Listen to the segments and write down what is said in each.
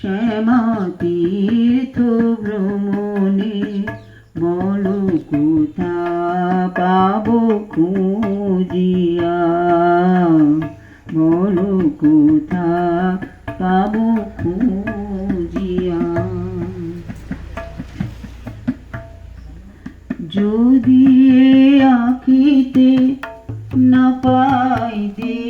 শ্যামা তীর্থ ভ্রমণে বলো কোথা পাব খুঁজিয়া। বলো কোথা পাব খুঁজিয়া। যদি আঁকিতে না পাই দিয়ে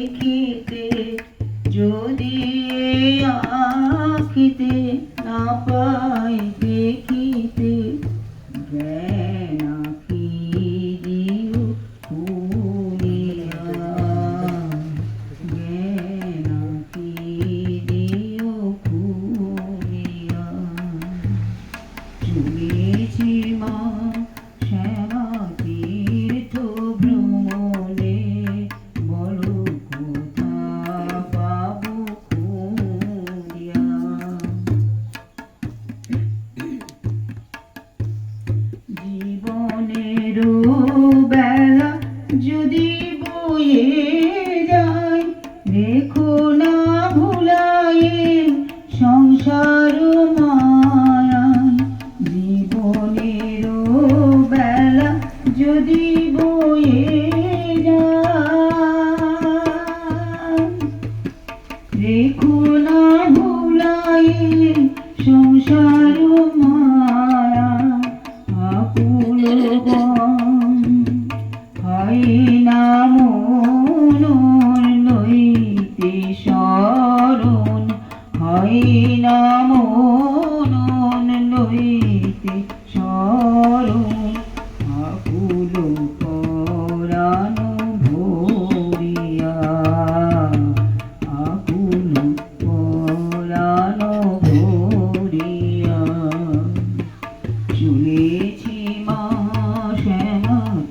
সংসার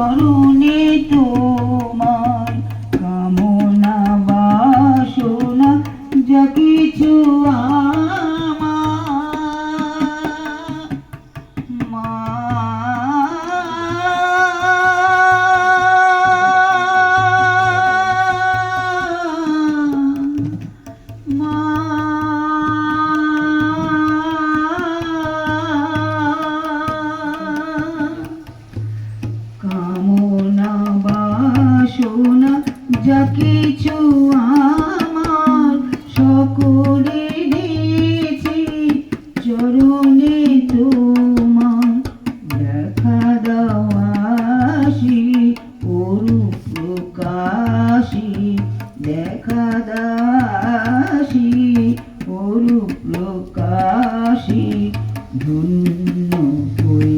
করুণে তোর সোনা যা কিছু আমার সকলে দিয়েছি। চরণে তোমার দেখা দাও আসি দেখা দাসি ওরু প্রকাশি। ধন্য হই